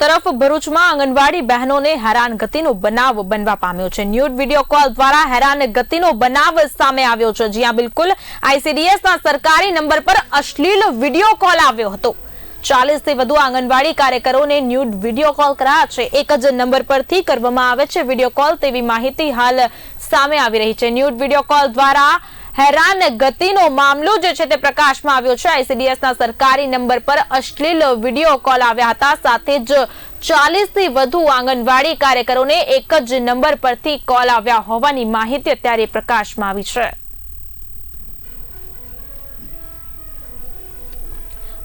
તરફ ભરૂચમાં આંગણવાડી બહેનોને હેરાનગતિનો બનાવ બનવા પામ્યો છે. ન્યૂડ વીડિયો કોલ દ્વારા હેરાનગતિનો બનાવ સામે આવ્યો છે. જ્યાં બિલકુલ આઈસીડીએસના સરકારી નંબર પર અશ્લીલ વીડિયો કોલ આવ્યો હતો. ચાલીસથી વધુ આંગણવાડી કાર્યકરોને ન્યૂડ વીડિયો કોલ કરાયા છે. એક જ નંબર પરથી કરવામાં આવે છે વીડિયો કોલ તેવી માહિતી હાલ સામે આવી રહી છે. ન્યૂડ વીડિયો કોલ દ્વારા હેરાન ગતિનો મામલો જે છે તે પ્રકાશમાં આવ્યો છે. આઈસીડીએસના સરકારી નંબર પર અશ્લીલ વીડિયો કોલ આવ્યા હતા. સાથે જ ચાલીસથી વધુ આંગણવાડી કાર્યકરોને એક જ નંબર પરથી કોલ આવ્યા હોવાની માહિતી અત્યારે પ્રકાશમાં આવી છે.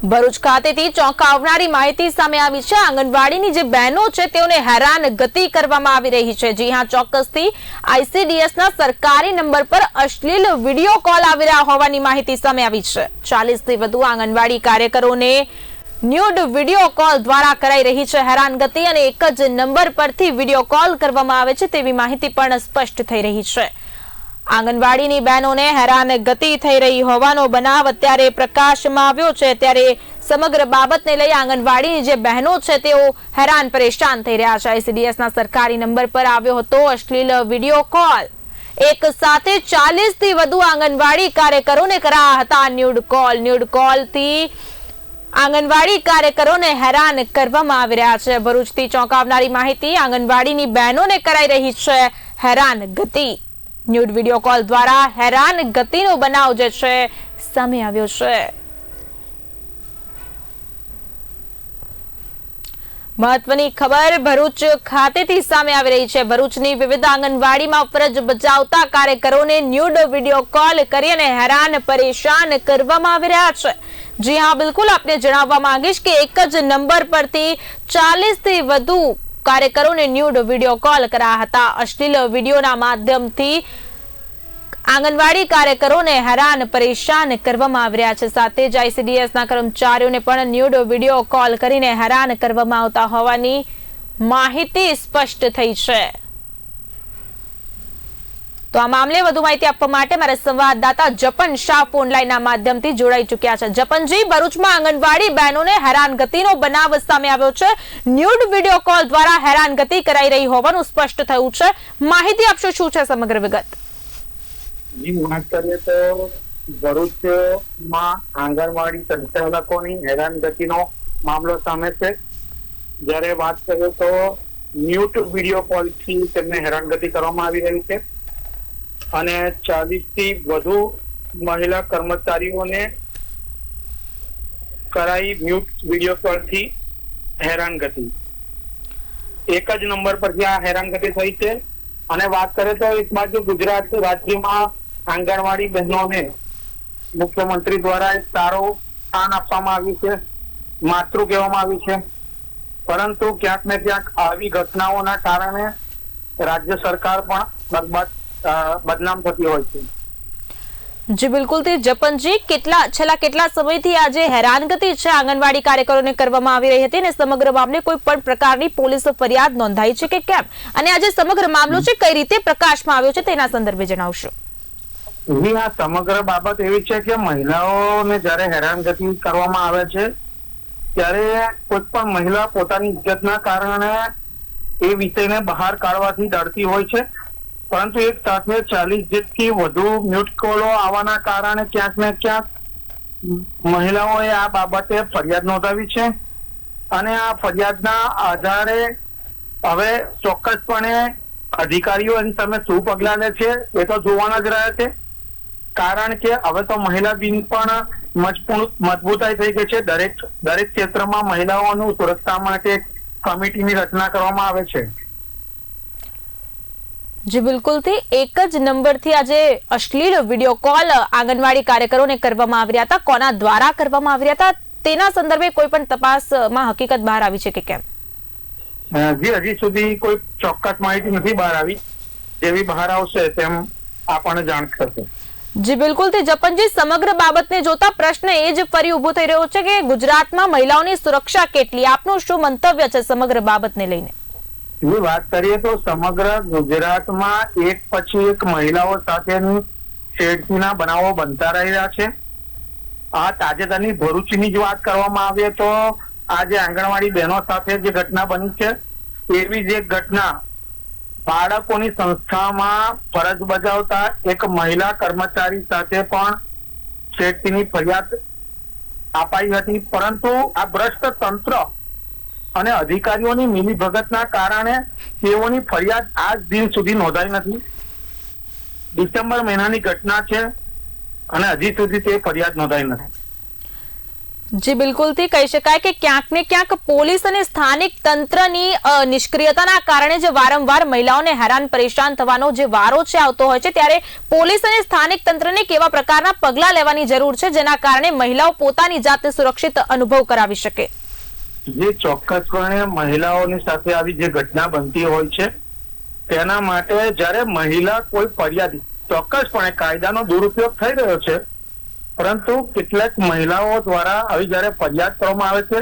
ભરૂચ ખાતેથી ચોંકાવનારી માહિતી સામે આવી છે. આંગણવાડીની જે બહેનો છે, તેઓને હેરાન ગતિ કરવામાં આવી રહી છે. જી હા, ચોક્કસથી આઈસીડીએસના સરકારી નંબર પર અશ્લીલ વીડિયો કોલ આવી રહ્યા હોવાની માહિતી સામે આવી છે. ચાલીસથી વધુ આંગણવાડી કાર્યકરોને ન્યૂડ વીડિયો કોલ દ્વારા કરાઈ રહી છે હેરાનગતિ અને એક જ નંબર પરથી વીડિયો કોલ કરવામાં આવે છે તેવી માહિતી પણ સ્પષ્ટ થઈ રહી છે. આંગણવાડીની બહેનોને હેરાન ગતિ થઈ રહી હોવાનો બનાવ અત્યારે પ્રકાશમાં આવ્યો છે. ત્યારે સમગ્ર બાબતને લઈ આંગણવાડીની જે બહેનો છે, તેઓ હેરાન પરેશાન થઈ રહ્યા છે. આઈસીડીએસના સરકારી નંબર પર આવ્યો હતો અશ્લીલ વીડિયો કોલ. એક સાથે ચાલીસથી વધુ આંગણવાડી કાર્યકરોને કરાયા હતા ન્યૂડ કોલ. ન્યૂડ કોલથી આંગણવાડી કાર્યકરોને હેરાન કરવામાં આવી રહ્યા છે. ભરૂચથી ચોંકાવનારી માહિતી આંગણવાડીની બહેનોને કરાઈ રહી છે હેરાન ગતિ. ન્યૂડ વીડિયો કોલ દ્વારા હેરાન ગતિનો બનાવ જે છે, સામે આવ્યો છે. મહત્વની ખબર, ભરૂચ ખાતેથી સામે આવી રહી છે. ભરૂચની વિવિધ આંગણવાડીમાં ફરજ બજાવતા કાર્યકરોને ન્યૂડ વીડિયો કોલ કરી અને હેરાન પરેશાન કરવામાં આવી રહ્યા છે. જી હા, બિલકુલ આપને જણાવવા માંગીશ કે એક જ નંબર પરથી ચાલીસથી વધુ કાર્યકરોને ન્યૂડ વીડિયો કોલ કરાયા હતા. અશ્લીલ વિડીયોના માધ્યમથી આંગણવાડી કાર્યકરોને હેરાન, પરેશાન કરવામાં આવી રહ્યા છે. સાથે જ આઈસીડીએસના કર્મચારીઓને પણ ન્યૂડ વીડિયો કોલ કરીને હેરાન કરવામાં આવતા હોવાની માહિતી સ્પષ્ટ થઈ છે. તો આ મામલે વધુ માહિતી આપવા માટે મારા સંવાદદાતા જપન શાહ ફોનલાઈનના માધ્યમથી જોડાઈ ચૂક્યા છે. જપનજી, ભરૂચમાં આંગણવાડી બહેનોને હેરાનગતિનો બનાવ સામે આવ્યો છે. ન્યૂડ વીડિયો કોલ દ્વારા હેરાનગતિ કરાઈ રહી હોવાનું સ્પષ્ટ થયું છે. માહિતી આપશો શું છે સમગ્ર વિગત? ભરૂચમાં આંગણવાડી સંચાલકોની હેરાનગતિનો મામલો સામે છે. જ્યારે વાત કરીએ તો મ્યુટ વીડિયો કોલથી તેમને હેરાનગતિ કરવામાં આવી રહી છે. અને ચાલીસથી વધુ મહિલા કર્મચારીઓને કરાઈ મ્યુટ વીડિયો કોલથી હેરાનગતિ. એક જ નંબર પરથી આ હેરાનગતિ થઈ છે. અને વાત કરે તો એક બાજુ ગુજરાત રાજ્યમાં આંગણવાડી બહેનોને મુખ્યમંત્રી દ્વારા એક સારો સ્થાન આપવામાં આવ્યું છે. માતૃ કહેવામાં આવ્યું છે. પરંતુ ક્યાંક ને ક્યાંક આવી ઘટનાઓના કારણે રાજ્ય સરકાર પણ બરબાદ બદનામ થતી હોય છે. જી બિલકુલ તે જપનજી કેટલા છેલ્લા કેટલા સમયથી આજે હેરાનગતિ છે? આંગણવાડી કાર્યકરોને કરવામાં આવી રહી હતી અને સમગ્ર મામલે કોઈ પણ પ્રકારની પોલીસ ફરિયાદ નોંધાઈ છે કે કેમ? અને આજે સમગ્ર મામલો છે કઈ રીતે પ્રકાશમાં આવ્યો છે તેના સંદર્ભે જણાવશો. જી આ સમગ્ર બાબત એવી છે કે મહિલાઓને જ્યારે હેરાનગતિ કરવામાં આવે છે ત્યારે કોઈ પણ મહિલા પોતાની ઇજ્જતના કારણે એ વિષયને બહાર કાઢવાથી ડરતી હોય છે. પરંતુ એક સાથે ચાલીસ જેટલી વધુ મ્યુટ કોલો આવવાના કારણે ક્યાંક ને ક્યાંક મહિલાઓએ આ બાબતે ફરિયાદ નોંધાવી છે. અને આ ફરિયાદના આધારે હવે ચોક્કસપણે અધિકારીઓ એની સામે શું પગલા લે છે એ તો જોવાના જ રહ્યા છે. કારણ કે હવે તો મહિલા દિન પણ મજબૂત મજબૂતાઈ થઈ ગઈ છે. દરેક દરેક ક્ષેત્રમાં મહિલાઓનું સુરક્ષા માટે કમિટીની રચના કરવામાં આવે છે. જી બિલકુલ. થી એક જ નંબરથી આજે અશ્લીલ વીડિયો કોલ આંગણવાડી કાર્યકરોને કરવામાં આવી રહ્યા હતા. કોના દ્વારા કરવામાં આવી રહ્યા હતા? તેના સંદર્ભે કોઈ પણ તપાસમાં હકીકત બહાર આવી છે કે કેમ? જી હજી સુધી કોઈ ચોક્કસ માહિતી નથી બહાર આવી. જેવી બહાર આવશે તેમ આપણને જાણ થશે. જી બિલકુલ. તે જપનજી સમગ્ર બાબતને જોતા પ્રશ્ન એ જ ફરી ઊભો થઈ રહ્યો છે કે ગુજરાતમાં મહિલાઓની સુરક્ષા કેટલી? આપનું શું મંતવ્ય છે સમગ્ર બાબતને લઈને? જો વાત કરીએ તો સમગ્ર ગુજરાતમાં એક પછી એક મહિલાઓ સાથેની છેડતીના બનાવો બનતા રહ્યા છે. આ તાજેતરની ભરૂચની જ વાત કરવામાં આવે તો આજે આંગણવાડી બહેનો સાથે જે ઘટના બની છે, એવી જ એક ઘટના બાળકોની સંસ્થામાં ફરજ બજાવતા એક મહિલા કર્મચારી સાથે પણ છેડતીની ફરિયાદ અપાઈ હતી. પરંતુ આ ભ્રષ્ટ તંત્ર અને અધિકારીઓની મિલીભગતના કારણે તેઓની ફરિયાદ આજ દિન સુધી નોંધાઈ નથી. ડિસેમ્બર મહિનાની ઘટના છે અને હજી સુધી તે ફરિયાદ નોંધાઈ નથી. જી બિલકુલથી કહી શકાય કે ક્યાંક ને ક્યાંક પોલીસ અને સ્થાનિક તંત્રની અ, નિષ્ક્રિયતાના કારણે જે વારંવાર મહિલાઓને હેરાન પરેશાન થવાનો જે વારો છે આવતો હોય છે ત્યારે પોલીસ અને સ્થાનિક તંત્રને કેવા પ્રકારના પગલાં લેવાની જરૂર છે જેના કારણે મહિલાઓ પોતાની જાતને સુરક્ષિત અનુભવ કરાવી શકે? જે ચોક્કસપણે મહિલાઓની સાથે આવી જે ઘટના બનતી હોય છે, તેના માટે જ્યારે મહિલા કોઈ ફરિયાદી, ચોક્કસપણે કાયદાનો દુરુપયોગ થઈ રહ્યો છે, પરંતુ કેટલાક મહિલાઓ દ્વારા આવી જ્યારે ફરિયાદ કરવામાં આવે છે,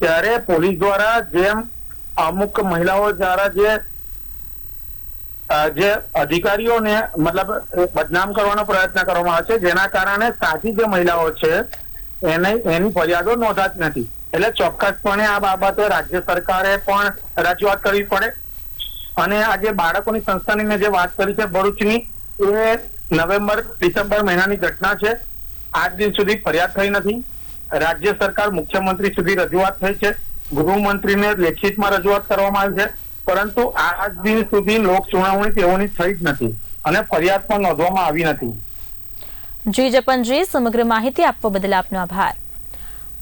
ત્યારે પોલીસ દ્વારા જેમ અમુક મહિલાઓ દ્વારા જે જે અધિકારીઓને મતલબ બદનામ કરવાનો પ્રયત્ન કરવામાં આવે છે, જેના કારણે સાચી જે મહિલાઓ છે, એને એની ફરિયાદો નોંધાતી નથી. એટલે ચોક્કસપણે આ બાબતે રાજ્ય સરકારે પણ રજૂઆત કરવી પડે. અને આજે બાળકોની સંસ્થાની મેં જે વાત કરી છે ભરૂચની, એ નવેમ્બર, ડિસેમ્બર મહિનાની ઘટના છે. આજ દિન સુધી ફરિયાદ થઈ નથી. રાજ્ય સરકાર મુખ્યમંત્રી સુધી રજૂઆત થઈ છે. ગૃહમંત્રીને લેખિતમાં રજૂઆત કરવામાં આવી છે. પરંતુ આજ દિન સુધી લોક સુનાવણી તેઓની થઈ જ નથી અને ફરિયાદ પણ નોંધવામાં આવી નથી. જી જપનજી સમગ્ર માહિતી આપવા બદલ આપનો આભાર.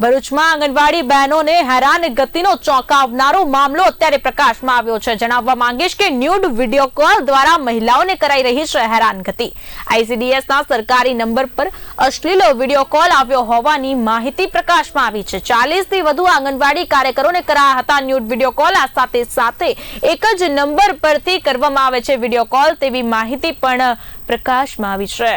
ભરૂચમાં આંગણવાડી બહેનોને હેરાન ગતિનો ચોંકાવનારો મામલો અત્યારે પ્રકાશમાં આવ્યો છે. જણાવવા માંગીશ કે ન્યૂડ વીડિયો કોલ દ્વારા મહિલાઓને કરાઈ રહી છે હેરાન ગતિ આઈસીડીએસ ના સરકારી નંબર પર અશ્લીલ વીડિયો કોલ આવ્યો હોવાની માહિતી પ્રકાશમાં આવી છે. ચાલીસથી વધુ આંગણવાડી કાર્યકરોને કરાયા હતા ન્યૂડ વીડિયો કોલ. આ સાથે સાથે એક જ નંબર પરથી કરવામાં આવે છે વીડિયો કોલ તેવી માહિતી પણ પ્રકાશમાં આવી છે.